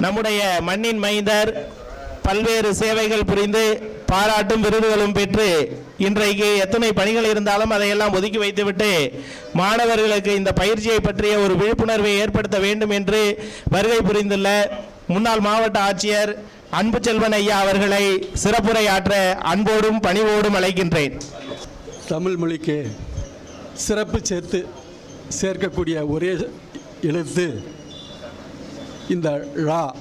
நம்முடைய மண்ணின் மைந்தர் பல்வேறு சேவைகள் புரிந்து பாராட்டும் விருதுகளும் பெற்று இன்றைக்கு எத்தனை பணிகள் இருந்தாலும் அதையெல்லாம் ஒதுக்கி வைத்துவிட்டு மாணவர்களுக்கு இந்த பயிற்சியை பற்றிய ஒரு விழிப்புணர்வை ஏற்படுத்த வேண்டும் என்று வருகை புரிந்துள்ள முன்னாள் மாவட்ட ஆட்சியர் அன்பு செல்வன் ஐயா அவர்களை சிறப்புரை ஆற்ற அன்போடும் பணிவோடும் அழைக்கின்றேன். தமிழ் மொழிக்கு சிறப்பு சேர்த்து சேர்க்கக்கூடிய ஒரே எழுத்து இந்த ழா.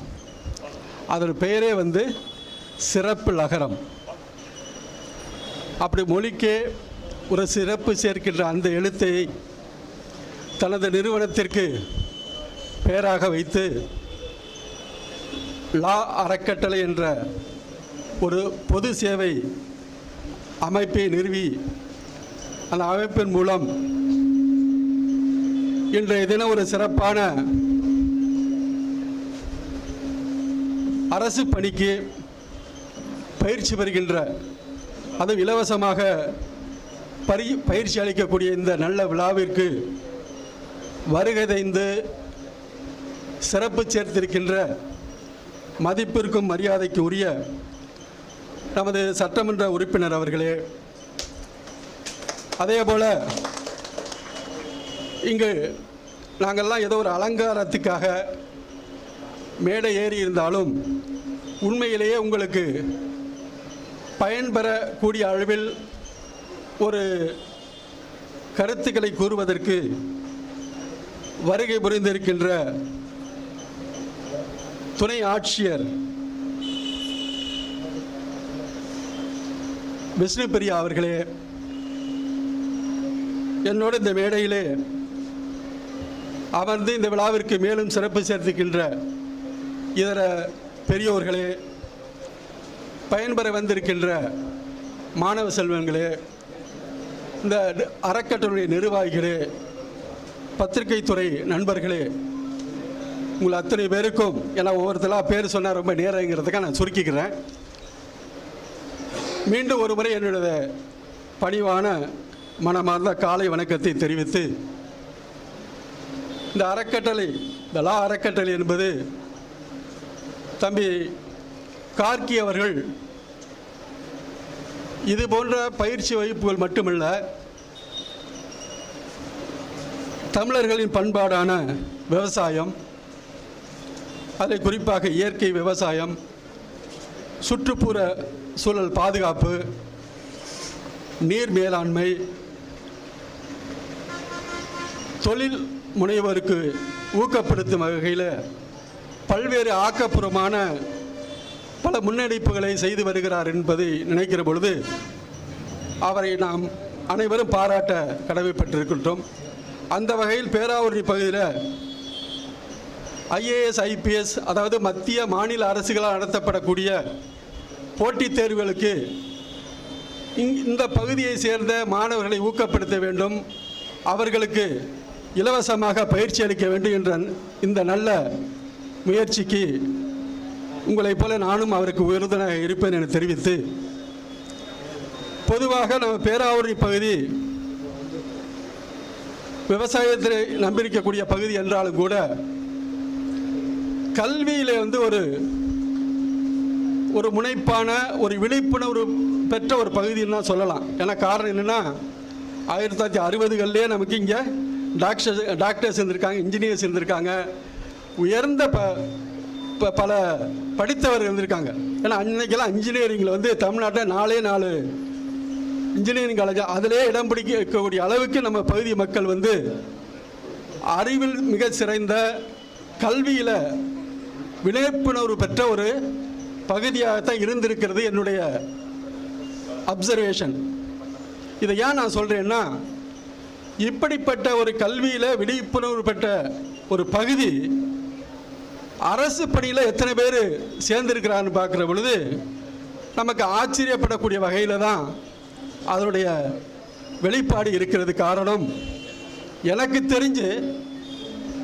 அதன் பெயரே வந்து சிறப்பு லகரம். அப்படி மொழிக்கே ஒரு சிறப்பு சேர்க்கின்ற அந்த எழுத்தை தனது நிறுவனத்திற்கு பெயராக வைத்து லா அறக்கட்டளை என்ற ஒரு பொது சேவை அமைப்பை நிறுவி அந்த அமைப்பின் மூலம் இன்றைய தினம் ஒரு சிறப்பான அரசு பணிக்கு பயிற்சி பெறுகின்ற அதுவும் இலவசமாக பரி பயிற்சி அளிக்கக்கூடிய இந்த நல்ல விழாவிற்கு வருகை தைந்து சிறப்பு சேர்த்திருக்கின்ற மதிப்பிற்கும் மரியாதைக்கு உரிய நமது சட்டமன்ற உறுப்பினர் அவர்களே. அதே போல் இங்கு நாங்கள்லாம் ஏதோ ஒரு அலங்காரத்துக்காக மேடை ஏறி இருந்தாலும் உண்மையிலேயே உங்களுக்கு பயன்பெறக்கூடிய அளவில் ஒரு கருத்துக்களை கூறுவதற்கு வருகை புரிந்திருக்கின்ற துணை ஆட்சியர் விஷ்ணு பிரியா அவர்களே என்னோட இந்த மேடையிலே அமர்ந்து இந்த விழாவிற்கு மேலும் சிறப்பு சேர்த்துக்கின்ற இதர பெரியோர்களே பயன்பெற வந்திருக்கின்ற மாணவ செல்வங்களே இந்த அறக்கட்டளை நிர்வாகிகளே பத்திரிகை துறை நண்பர்களே உங்கள் அத்தனை பேருக்கும் ஏன்னா ஒவ்வொருத்தலாக பேர் சொன்னால் ரொம்ப நேரங்கிறதுக்காக நான் சுருக்கிக்கிறேன். மீண்டும் ஒரு முறை என்னுடைய பணிவான மனமார்ந்த காலை வணக்கத்தை தெரிவித்து இந்த அறக்கட்டளை இந்த லா அறக்கட்டளை என்பது தம்பி கார்கி அவர்கள் இது போன்ற பயிற்சி வகுப்புகள் மட்டுமல்ல தமிழர்களின் பண்பாடான விவசாயம் அதை குறிப்பாக இயற்கை விவசாயம் சுற்றுப்புற சூழல் பாதுகாப்பு நீர் மேலாண்மை தொழில் முனைவோருக்கு ஊக்கப்படுத்தும் வகையில் பல்வேறு ஆக்கப்பூர்வமான பல முன்னெடுப்புகளை செய்து வருகிறார் என்பதை நினைக்கிற பொழுது அவரை நாம் அனைவரும் பாராட்ட கடமைப்பட்டிருக்கின்றோம் அந்த வகையில் பேராவூரணி பகுதியில் ஐஏஎஸ் ஐபிஎஸ் அதாவது மத்திய மாநில அரசுகளால் நடத்தப்படக்கூடிய போட்டித் தேர்வுகளுக்கு இங்- இந்த பகுதியை சேர்ந்த மாணவர்களை ஊக்கப்படுத்த வேண்டும். அவர்களுக்கு இலவசமாக பயிற்சி அளிக்க வேண்டும் என்ற இந்த நல்ல முயற்சிக்கு உங்களைப் போல நானும் அவருக்கு உறுதுணையாக இருப்பேன் என தெரிவித்து பொதுவாக நம்ம பேராவூரணி பகுதி விவசாயத்தை நம்பியிருக்கக்கூடிய பகுதி என்றாலும் கூட கல்வியில் வந்து ஒரு ஒரு முனைப்பான ஒரு விழிப்புணர்வு பெற்ற ஒரு பகுதின்னு தான் சொல்லலாம். ஏன்னா காரணம் என்னென்னா ஆயிரத்தி தொள்ளாயிரத்தி அறுபதுகள்லேயே நமக்கு இங்கே டாக்டர்ஸ் டாக்டர்ஸ் இருந்திருக்காங்க இன்ஜினியர்ஸ் இருந்திருக்காங்க. உயர்ந்த ப ப- பல படித்தவர்கள் இருந்திருக்காங்க. ஏன்னா அன்னைக்கெல்லாம் இன்ஜினியரிங்கில் வந்து தமிழ்நாட்டில் நாலே நாலு இன்ஜினியரிங் காலேஜ் அதிலே இடம் பிடிக்கக்கூடிய அளவுக்கு நம்ம பகுதி மக்கள் வந்து அறிவில் மிக சிறந்த கல்வியில் விழிப்புணர்வு பெற்ற ஒரு பகுதியாகத்தான் இருந்திருக்கிறது என்னுடைய அப்சர்வேஷன் இதை ஏன் நான் சொல்கிறேன்னா இப்படிப்பட்ட ஒரு கல்வியில் விழிப்புணர்வு பெற்ற ஒரு பகுதி அரசு பணியில் எத்தனை பேர் சேர்ந்திருக்கிறான்னு பார்க்குற பொழுது நமக்கு ஆச்சரியப்படக்கூடிய வகையில் தான் அதனுடைய வெளிப்பாடு இருக்கிறது காரணம். எனக்கு தெரிஞ்சு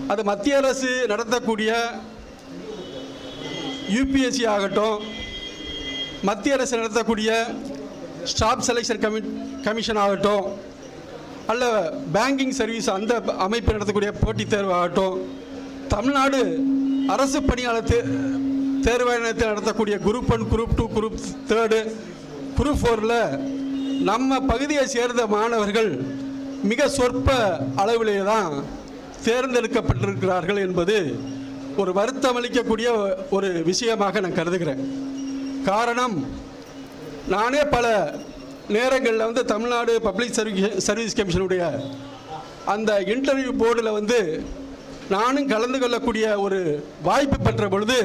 அது மத்திய அரசு நடத்தக்கூடிய யூபிஎஸ்சி ஆகட்டும் மத்திய அரசு நடத்தக்கூடிய ஸ்டாஃப் செலெக்ஷன் கமி கமிஷன் ஆகட்டும் அல்ல பேங்கிங் சர்வீஸ் அந்த அமைப்பு நடத்தக்கூடிய போட்டித் தேர்வு ஆகட்டும் தமிழ்நாடு அரசு பணியாளர் தே தேர்வாணையத்தில் நடத்தக்கூடிய group one group two group third group ஃபோரில் நம்ம பகுதியை சேர்ந்த மாணவர்கள் மிக சொற்ப அளவிலே தான் தேர்ந்தெடுக்கப்பட்டிருக்கிறார்கள் என்பது ஒரு வருத்தமளிக்கக்கூடிய ஒரு விஷயமாக நான் கருதுகிறேன். காரணம் நானே பல நேரங்களில் வந்து தமிழ்நாடு பப்ளிக் சர்வீஸ் சர்வீஸ் கமிஷனுடைய அந்த இன்டர்வியூ போர்டில் வந்து நானும் கலந்து கொள்ளக்கூடிய ஒரு வாய்ப்பு பெற்ற பொழுது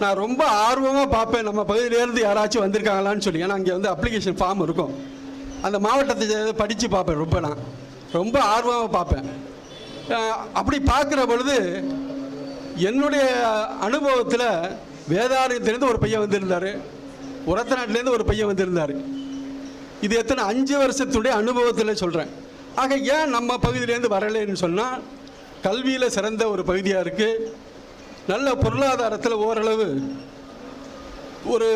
நான் ரொம்ப ஆர்வமாக பார்ப்பேன் நம்ம பகுதியிலேருந்து யாராச்சும் வந்திருக்காங்களான்னு சொல்லி. ஏன்னா அங்கே வந்து அப்ளிகேஷன் ஃபார்ம் இருக்கும். அந்த மாவட்டத்தை படித்து பார்ப்பேன் ரொம்ப நான். ரொம்ப ஆர்வமாக பார்ப்பேன். அப்படி பார்க்குற பொழுது என்னுடைய அனுபவத்தில் வேதாரண்யத்திலேருந்து ஒரு பையன் வந்திருந்தார். உரத்தநாட்டிலேருந்து ஒரு பையன் வந்திருந்தார். இது எத்தனை அஞ்சு வருஷத்துடைய அனுபவத்தில் சொல்கிறேன் ஆக ஏன் நம்ம பகுதியிலேருந்து வரலைன்னு சொன்னால் கல்வியில் சிறந்த ஒரு பகுதியாக இருக்குது நல்ல பொருளாதாரத்தில் ஓரளவு ஒரு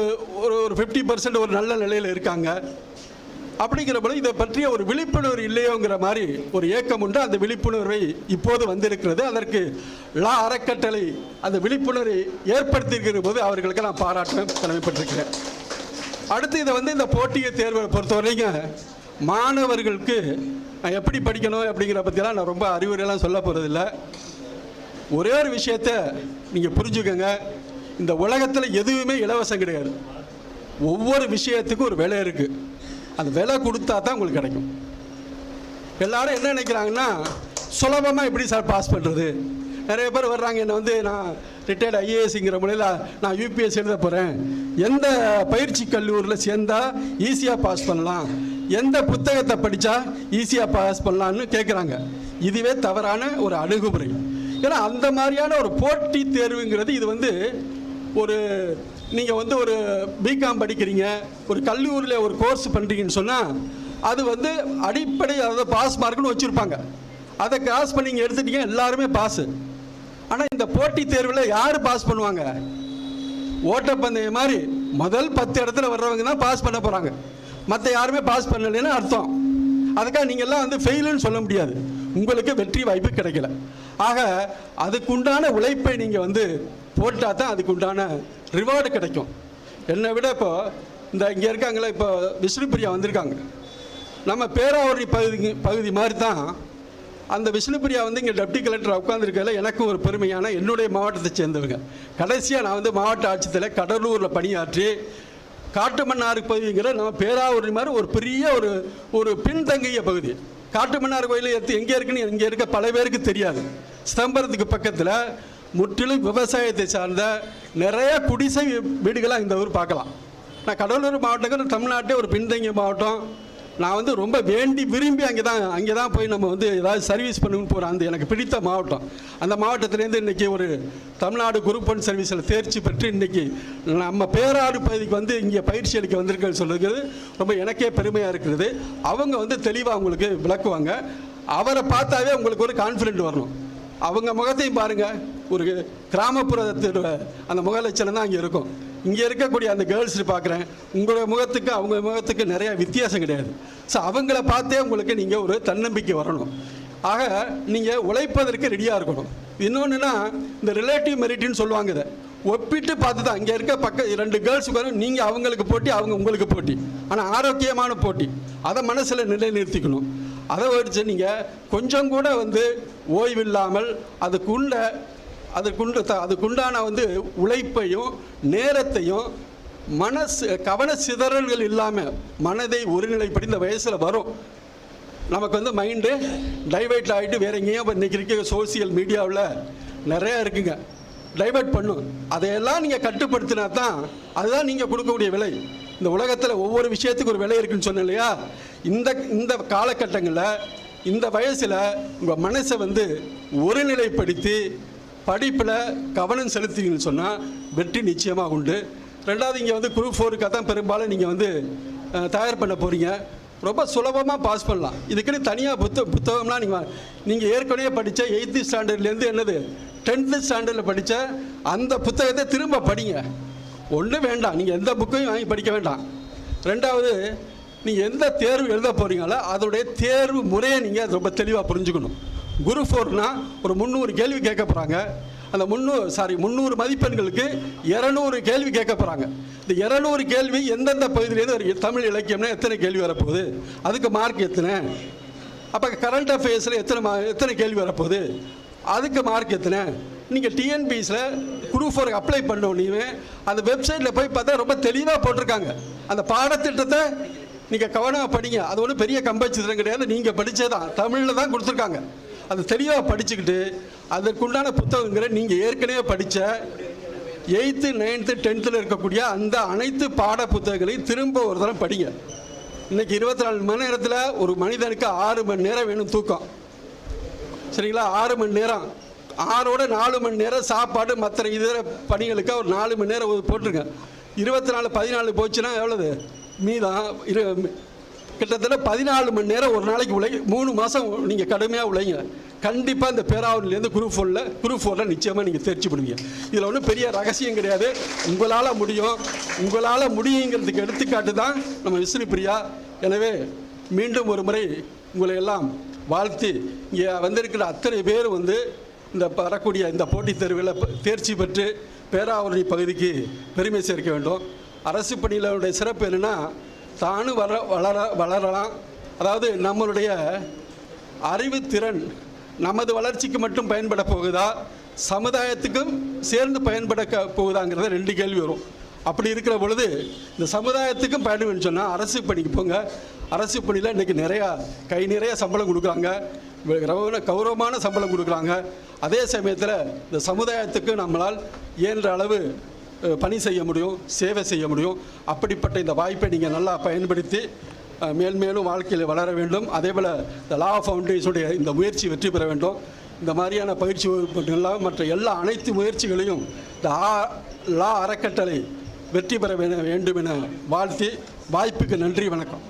ஒரு ஒரு ஃபிஃப்டி பர்சன்ட் ஒரு நல்ல நிலையில் இருக்காங்க. அப்படிங்கிறபோது இதை பற்றிய ஒரு விழிப்புணர்வு இல்லையோங்கிற மாதிரி ஒரு ஏக்கம் உண்டு. அந்த விழிப்புணர்வை இப்போது வந்திருக்கிறது. அதற்கு லா அறக்கட்டளை அந்த விழிப்புணர்வை ஏற்படுத்தியிருக்கிற போது அவர்களுக்கு நான் பாராட்டுவேன் கடமைப்பட்டிருக்கிறேன். அடுத்து இதை வந்து இந்த போட்டியை தேர்வை பொறுத்த வரைக்கும் மாணவர்களுக்கு எப்படி படிக்கணும் அப்படிங்கிற பற்றிலாம் நான் ரொம்ப அறிவுரையெல்லாம் சொல்ல போகிறதில்ல ஒரே ஒரு விஷயத்த நீங்கள் புரிஞ்சுக்கோங்க. இந்த உலகத்தில் எதுவுமே இலவசம் கிடையாது. ஒவ்வொரு விஷயத்துக்கும் ஒரு விலை இருக்குது அந்த விலை கொடுத்தா தான் உங்களுக்கு கிடைக்கும். எல்லாரும் என்ன நினைக்கிறாங்கன்னா சுலபமாக எப்படி சார் பாஸ் பண்ணுறது நிறைய பேர் வர்றாங்க என்னை வந்து நான் ரிட்டையர்ட் ஐஏஎஸ்ங்கிற முறையில் நான் யூபிஎஸ் எழுத போகிறேன் எந்த பயிற்சி கல்லூரியில் சேர்ந்தால் ஈஸியாக பாஸ் பண்ணலாம்? எந்த புத்தகத்தை படித்தா ஈஸியாக பாஸ் பண்ணலான்னு கேட்குறாங்க இதுவே தவறான ஒரு அணுகுமுறை. ஏன்னா அந்த மாதிரியான ஒரு போட்டி தேர்வுங்கிறது இது வந்து ஒரு நீங்கள் வந்து ஒரு பிகாம் படிக்கிறீங்க ஒரு கல்லூரியில் ஒரு கோர்ஸ் பண்ணுறீங்கன்னு சொன்னால் அது வந்து அடிப்படை அதாவது பாஸ் மார்க்குன்னு வச்சுருப்பாங்க. அதை கிராஸ் பண்ணி நீங்கள் எடுத்துட்டீங்க எல்லாருமே பாஸு ஆனால் இந்த போட்டித் தேர்வில் யார் பாஸ் பண்ணுவாங்க? ஓட்டப்பந்தயம் மாதிரி முதல் பத்து இடத்துல வர்றவங்க தான் பாஸ் பண்ண போகிறாங்க மற்ற யாருமே பாஸ் பண்ணலைன்னு அர்த்தம். அதுக்காக நீங்கள் எல்லாம் வந்து ஃபெயிலுன்னு சொல்ல முடியாது. உங்களுக்கு வெற்றி வாய்ப்பு கிடைக்கல. ஆக அதுக்குண்டான உழைப்பை நீங்கள் வந்து போட்டால் தான் அதுக்குண்டான ரிவார்டு கிடைக்கும். என்னை விட இப்போ இந்த இங்கே இருக்காங்களே இப்போ விஷ்ணுபிரியா வந்திருக்காங்க. நம்ம பேராவூரணி பகுதி பகுதி மாதிரி தான் அந்த விஷ்ணுபிரியா வந்து இங்கே டெப்டி கலெக்டர் உட்காந்துருக்கல எனக்கும் ஒரு பெருமையான என்னுடைய மாவட்டத்தை சேர்ந்தவங்க. கடைசியாக நான் வந்து மாவட்ட ஆட்சித்தில் கடலூரில் பணியாற்றி காட்டுமன்னாறு பகுதிங்கிற நம்ம பேராவூரணி மாதிரி ஒரு பெரிய ஒரு ஒரு பின்தங்கிய பகுதி. காட்டுமன்னார் கோயில் எடுத்து எங்கே இருக்குன்னு இங்கே இருக்க பல பேருக்கு தெரியாது. சிதம்பரத்துக்கு பக்கத்தில் முற்றிலும் விவசாயத்தை சார்ந்த நிறைய குடிசை வீடுகளாக இந்த ஊர் பார்க்கலாம். நான் கடலூர் மாவட்டங்கள் தமிழ்நாட்டே ஒரு பின்தங்கிய மாவட்டம். நான் வந்து ரொம்ப வேண்டி விரும்பி அங்கே தான் அங்கே தான் போய் நம்ம வந்து ஏதாவது சர்வீஸ் பண்ணணும்னு போகிறோம் அந்த எனக்கு பிடித்த மாவட்டம். அந்த மாவட்டத்திலேருந்து இன்றைக்கி ஒரு தமிழ்நாடு குரூப் ஒன் சர்வீஸில் தேர்ச்சி பெற்று இன்றைக்கி நம்ம பேராடு பகுதிக்கு வந்து இங்கே பயிற்சி அளிக்க வந்திருக்கேன்னு சொல்லுறது ரொம்ப எனக்கே பெருமையாக இருக்கிறது. அவங்க வந்து தெளிவாக உங்களுக்கு விளக்குவாங்க. அவரை பார்த்தாவே உங்களுக்கு ஒரு கான்ஃபிடென்ட் வரணும். அவங்க முகத்தையும் பாருங்கள் ஒரு கிராமப்புறத்தோட அந்த முக லட்சணம் தான் அங்கே இருக்கும். இங்கே இருக்கக்கூடிய அந்த கேர்ள்ஸ் பார்க்குறேன் உங்களுடைய முகத்துக்கு அவங்க முகத்துக்கு நிறைய வித்தியாசம் கிடையாது. ஸோ அவங்கள பார்த்தே உங்களுக்கு நீங்கள் ஒரு தன்னம்பிக்கை வரணும். ஆக நீங்கள் உழைப்பதற்கு ரெடியாக இருக்கணும். இன்னொன்றுனா இந்த ரிலேட்டிவ் மெரிட்னு சொல்லுவாங்க இதை. ஒப்பிட்டு பார்த்து தான் இங்கே இருக்க பக்க ரெண்டு கேர்ள்ஸ் வரும் நீங்கள் அவங்களுக்கு போட்டி அவங்க உங்களுக்கு போட்டி. ஆனால் ஆரோக்கியமான போட்டி. அதை மனசில் நிலைநிறுத்திக்கணும். அதை வச்சு நீங்கள் கொஞ்சம் கூட வந்து ஓய்வில்லாமல் அதுக்குள்ள அதுக்குண்டு த- அதுக்குண்டான வந்து உழைப்பையும் நேரத்தையும் மனசு கவன சிதறல்கள் இல்லாமல் மனதை ஒருநிலைப்படி இந்த வயசில் வரும். நமக்கு வந்து மைண்டு டைவர்ட் ஆகிட்டு வேற எங்கேயும் இப்போ இன்றைக்கி இருக்க சோசியல் மீடியாவில் நிறையா இருக்குங்க. டைவர்ட் பண்ணும். அதையெல்லாம் நீங்கள் கட்டுப்படுத்தினா தான் அதுதான் நீங்கள் கொடுக்கக்கூடிய விலை. இந்த உலகத்தில் ஒவ்வொரு விஷயத்துக்கு ஒரு விலை இருக்குன்னு சொன்னேன் இல்லையா? இந்த இந்த காலகட்டங்களில் இந்த வயசில் உங்கள் மனசை வந்து ஒருநிலைப்படுத்தி படிப்பில் கவனம் செலுத்திங்கன்னு சொன்னால் வெற்றி நிச்சயமாக உண்டு. ரெண்டாவது இங்கே வந்து குரூப் ஃபோருக்காக தான் பெரும்பாலும் நீங்கள் வந்து தயார் பண்ண போகிறீங்க ரொம்ப சுலபமாக பாஸ் பண்ணலாம். இதுக்குன்னு தனியாக புத்த புத்தகம்லாம் நீங்கள் நீங்கள் ஏற்கனவே படித்த எயித்து ஸ்டாண்டர்ட்லேருந்து என்னது? டென்த்து ஸ்டாண்டர்டில் படித்த அந்த புத்தகத்தை திரும்ப படிங்க. ஒன்றும் வேண்டாம். நீங்கள் எந்த புக்கையும் வாங்கி படிக்க வேண்டாம். ரெண்டாவது நீங்கள் எந்த தேர்வு எழுத போகிறீங்களோ அதோடைய தேர்வு முறையை நீங்கள் ரொம்ப தெளிவாக புரிஞ்சுக்கணும். குரு ஃபோர்னா ஒரு முந்நூறு கேள்வி கேட்க போகிறாங்க அந்த முந்நூறு சாரி முந்நூறு மதிப்பெண்களுக்கு இரநூறு கேள்வி கேட்க போகிறாங்க இந்த இரநூறு கேள்வி எந்தெந்த பகுதியிலேருந்து ஒரு தமிழ் இலக்கியம்னா எத்தனை கேள்வி வரப்போகுது? அதுக்கு மார்க் எத்தனை? அப்போ கரண்ட் அஃபேர்ஸில் எத்தனை மா எத்தனை கேள்வி வரப்போகுது? அதுக்கு மார்க் எத்தனை? நீங்கள் டிஎன்பிஎஸில் குரூப் ஃபோருக்கு அப்ளை பண்ணோடனே அந்த வெப்சைட்டில் போய் பார்த்தா ரொம்ப தெளிவாக போட்டிருக்காங்க. அந்த பாடத்திட்டத்தை நீங்கள் கவனமாக படிங்க. அது ஒன்றும் பெரிய கம்பச்சித்திரம் கிடையாது. நீங்கள் படித்தே தான் தமிழில் தான் கொடுத்துருக்காங்க. அது தெளிவாக படிச்சுக்கிட்டு அதற்குண்டான புத்தகங்களை நீங்கள் ஏற்கனவே படித்த எயித்து நைன்த்து டென்த்தில் இருக்கக்கூடிய அந்த அனைத்து பாட புத்தகங்களையும் திரும்ப ஒரு தரம் படிங்க. இன்னைக்கு இருபத்தி நாலு மணி நேரத்தில் ஒரு மனிதனுக்கு ஆறு மணி நேரம் வேணும் தூக்கம். சரிங்களா? ஆறு மணி நேரம். ஆறோட நாலு மணி நேரம் சாப்பாடு மற்ற இதர பணிகளுக்கு ஒரு நாலு மணி நேரம் போட்டிருக்கேன் இருபத்தி நாலு பதினாலு போச்சுன்னா எவ்வளவு? மீதம் இரு கிட்டத்தட்ட பதினாலு மணி நேரம் ஒரு நாளைக்கு உழை மூணு மாதம் நீங்கள் கடுமையாக உழைங்க. கண்டிப்பாக இந்த பேராவூர்லேருந்து குரூப் ஃபோனில் குரூப் ஃபோரில் நிச்சயமாக நீங்கள் தேர்ச்சி பண்ணுவீங்க இதில் ஒன்றும் பெரிய ரகசியம் கிடையாது. உங்களால் முடியும். உங்களால் முடியுங்கிறதுக்கு எடுத்துக்காட்டு தான் நம்ம விஷ்ணு பிரியா. எனவே மீண்டும் ஒரு முறை உங்களை எல்லாம் வாழ்த்தி இங்கே வந்திருக்கிற அத்தனை பேர் வந்து இந்த வரக்கூடிய இந்த போட்டித் தேர்வில் தேர்ச்சி பெற்று பேராவூரணி பகுதிக்கு பெருமை சேர்க்க வேண்டும். அரசு பணியிலுடைய சிறப்பு என்னென்னா தானும் வர வளர வளரலாம். அதாவது நம்மளுடைய அறிவுத்திறன் நமது வளர்ச்சிக்கு மட்டும் பயன்பட போகுதா? சமுதாயத்துக்கும் சேர்ந்து பயன்பட போகுதாங்கிறத ரெண்டு கேள்வி வரும். அப்படி இருக்கிற பொழுது இந்த சமுதாயத்துக்கும் பயணம் சொன்னால் அரசு பணிக்கு போங்க. அரசு பணியில் இன்றைக்கி நிறையா கை நிறைய சம்பளம் கொடுக்குறாங்க. கௌரவமான சம்பளம் கொடுக்குறாங்க. அதே சமயத்தில் இந்த சமுதாயத்துக்கு நம்மளால் இயன்ற அளவு பணி செய்ய முடியும் சேவை செய்ய முடியும். அப்படிப்பட்ட இந்த வாய்ப்பை நீங்கள் நல்லா பயன்படுத்தி மேல்மேலும் வாழ்க்கையில் வளர வேண்டும். அதே போல் இந்த லா ஃபவுண்டேஷனுடைய இந்த முயற்சி வெற்றி பெற வேண்டும். இந்த மாதிரியான பயிற்சி வகுப்புகள்லாம் மற்ற எல்லா அனைத்து முயற்சிகளையும் இந்த ஆ லா அறக்கட்டளை வெற்றி பெற வேண்டும் என வாழ்த்தி வாய்ப்புக்கு நன்றி வணக்கம்.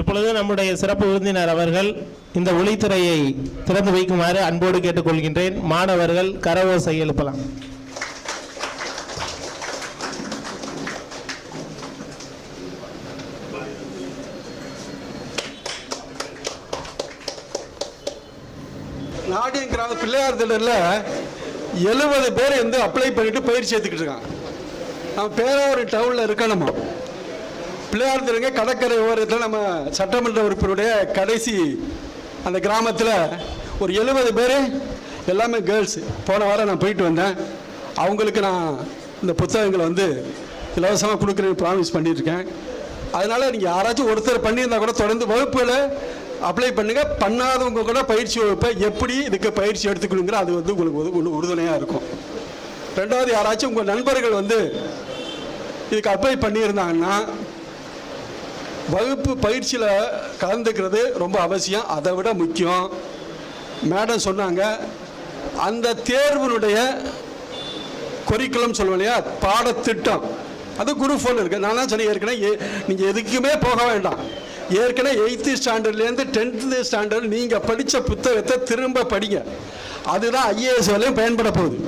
இப்பொழுது நம்முடைய சிறப்பு விருந்தினர் அவர்கள் இந்த ஒளித்துறையை திறந்து வைக்குமாறு அன்போடு கேட்டுக்கொள்கின்றேன். மாணவர்கள் கரவோசை எழுப்பலாம். நாடியம் கிராம பிள்ளையார் திடலில் எழுபது பேர் வந்து அப்ளை பண்ணிட்டு பயிற்சி சேர்த்துக்கிட்டு இருக்காங்க. நம்ம பேராவூர் டவுனில் இருக்கணுமா? பிள்ளையார் திறங்க கடற்கரை ஓரத்தில் நம்ம சட்டமன்ற உறுப்பினருடைய கடைசி அந்த கிராமத்தில் ஒரு எழுபது பேர் எல்லாமே கேர்ள்ஸ் போன வாரம் நான் போயிட்டு வந்தேன். அவங்களுக்கு நான் இந்த புத்தகங்களை வந்து இலவசமாக கொடுக்குறேன்னு ப்ராமிஸ் பண்ணியிருக்கேன். அதனால் நீங்கள் யாராச்சும் ஒருத்தர் பண்ணியிருந்தால் கூட தொடர்ந்து வகுப்புகளை அப்ளை பண்ணுங்கள் பண்ணாதவங்க கூட பயிற்சி வகுப்பை எப்படி இதுக்கு பயிற்சி எடுத்துக்கணுங்கிற அது வந்து உங்களுக்கு உது- ஒன்று உறுதுணையாக இருக்கும். ரெண்டாவது யாராச்சும் உங்கள் நண்பர்கள் வந்து இதுக்கு அப்ளை பண்ணியிருந்தாங்கன்னா வகுப்பு பயிற்சியில் கலந்துக்கிறது ரொம்ப அவசியம். அதை விட முக்கியம். மேடம் சொன்னாங்க அந்த தேர்வினுடைய கொரிக்குலம் சொல்லுவோம் இல்லையா? பாடத்திட்டம். அது குரூப் ஃபோன் இருக்குது நான் தான் சொன்னேன் ஏற்கனவே நீங்கள் எதுக்குமே போக வேண்டாம். ஏற்கனவே எயித்து ஸ்டாண்டர்ட்லேருந்து டென்த்து ஸ்டாண்டர்ட் நீங்கள் படித்த புத்தகத்தை திரும்ப படிங்க. அதுதான் ஐஏஎஸ் வரையும் பயன்பட போகுது.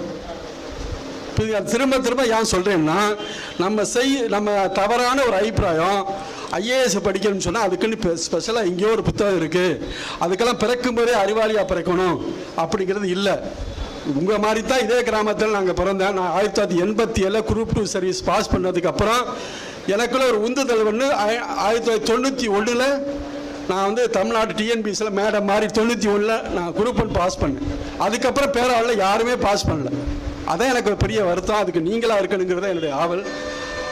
இப்போ திரும்ப திரும்ப ஏன் சொல்கிறேன்னா நம்ம செய் நம்ம தவறான ஒரு அபிப்பிராயம் ஐஏஎஸ் படிக்கணும்னு சொன்னால் அதுக்குன்னு இப்போ ஸ்பெஷலாக எங்கேயோ ஒரு புத்தகம் இருக்குது அதுக்கெல்லாம் பிறக்கும்போதே அறிவாளியாக பிறக்கணும். அப்படிங்கிறது இல்லை. உங்கள் மாதிரி தான் இதே கிராமத்தில் நாங்கள் பிறந்தேன். நான் ஆயிரத்தி தொள்ளாயிரத்தி எண்பத்தி ஏழில் குரூப் டூ சர்வீஸ் பாஸ் பண்ணதுக்கப்புறம் எனக்குள்ள ஒரு உந்துதல் ஒன்று ஆயிரத்தி தொள்ளாயிரத்தி தொண்ணூற்றி ஒன்றில் நான் வந்து தமிழ்நாடு டிஎன்பிஎஸ்சில் மேடம் மாதிரி தொண்ணூற்றி ஒன்றில் நான் குரூப் ஒன் பாஸ் பண்ணேன். அதுக்கப்புறம் பேராவில் யாருமே பாஸ் பண்ணல. அதான் எனக்கு ஒரு பெரிய வருத்தம். அதுக்கு நீங்களாக இருக்கணுங்கிறத என்னுடைய ஆவல்.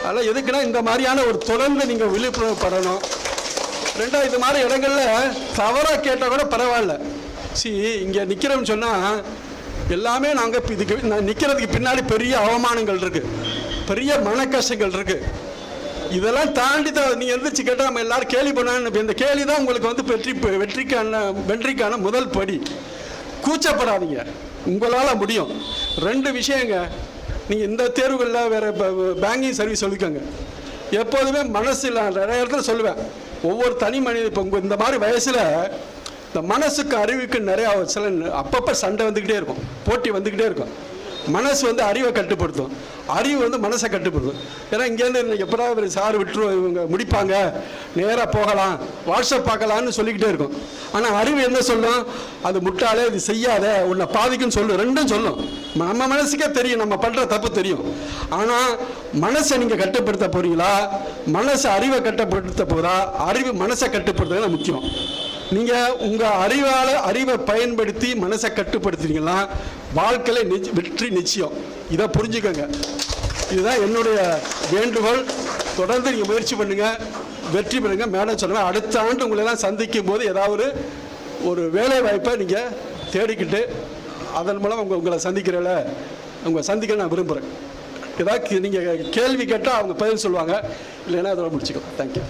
அதெல்லாம் எதுக்குன்னா இந்த மாதிரியான ஒரு தொடர்ந்து நீங்கள் விழிப்புணர்வுப்படணும் ரெண்டாவது இது மாதிரி இடங்களில் தவறாக கேட்டால் கூட பரவாயில்ல. சி இங்கே நிற்கிறோம்னு சொன்னால் எல்லாமே நாங்கள் இதுக்கு நான் நிற்கிறதுக்கு பின்னாடி பெரிய அவமானங்கள் இருக்குது பெரிய மனக்கஷ்டங்கள் இருக்குது இதெல்லாம் தாண்டி தான் நீங்கள் எழுந்திரிச்சு கேட்டால் நம்ம எல்லாரும் கேலி பண்ணான்னு இந்த கேலி தான் உங்களுக்கு வந்து வெற்றி வெற்றிக்கான வெற்றிக்கான முதல் படி. கூச்சப்படாதீங்க. உங்களால் முடியும். ரெண்டு விஷயங்க. நீங்கள் இந்த தேர்வுகளில் வேறு பேங்கிங் சர்வீஸ் சொல்லிக்கோங்க. எப்போதுமே மனசு இல்லாத நிறைய இடத்துல சொல்லுவேன். ஒவ்வொரு தனி மனித இப்போ உங்கள் இந்த மாதிரி வயசில் இந்த மனசுக்கு அறிவுக்கு நிறையா சில அப்பப்போ சண்டை வந்துக்கிட்டே இருக்கும். போட்டி வந்துக்கிட்டே இருக்கும். மனசு வந்து அறிவை கட்டுப்படுத்தும். அறிவு வந்து மனசை கட்டுப்படுத்தும். ஏன்னா இங்கேருந்து எப்படா இவர் சார் விட்டுரு இவங்க முடிப்பாங்க. நேராக போகலாம். வாட்ஸ்அப் பார்க்கலாம்னு சொல்லிக்கிட்டே இருக்கும். ஆனால் அறிவு என்ன சொல்லும்? அது முட்டாளே இது செய்யாத உன்னை பாதிக்குன்னு சொல்லும் ரெண்டும் சொல்லும். நம்ம மனசுக்கே தெரியும். நம்ம பண்ணுற தப்பு தெரியும். ஆனால் மனசை நீங்கள் கட்டுப்படுத்த போறீங்களா? மனசை அறிவை கட்டுப்படுத்த போகிறா அறிவு மனசை கட்டுப்படுத்துறது முக்கியம். நீங்கள் உங்கள் அறிவால் அறிவை பயன்படுத்தி மனசை கட்டுப்படுத்துறீங்கன்னா வாழ்க்கையில் நிச்ச வெற்றி நிச்சயம். இதை புரிஞ்சுக்கோங்க. இதுதான் என்னுடைய வேண்டுகோள். தொடர்ந்து நீங்கள் முயற்சி பண்ணுங்கள் வெற்றி பெறுங்க. மேடம் சொல்லுங்கள் அடுத்த ஆண்டு உங்களை எல்லாம் சந்திக்கும் போது ஏதாவது ஒரு வேலை வாய்ப்பை நீங்கள் தேடிக்கிட்டு அதன் மூலம் உங்க உங்களை சந்திக்கிறல உங்களை சந்திக்க நான் விரும்புகிறேன் ஏதாவது நீங்கள் கேள்வி கேட்டால் அவங்க பதில் சொல்லுவாங்க. இல்லைன்னா அதோட முடிச்சுக்கலாம். தேங்க்யூ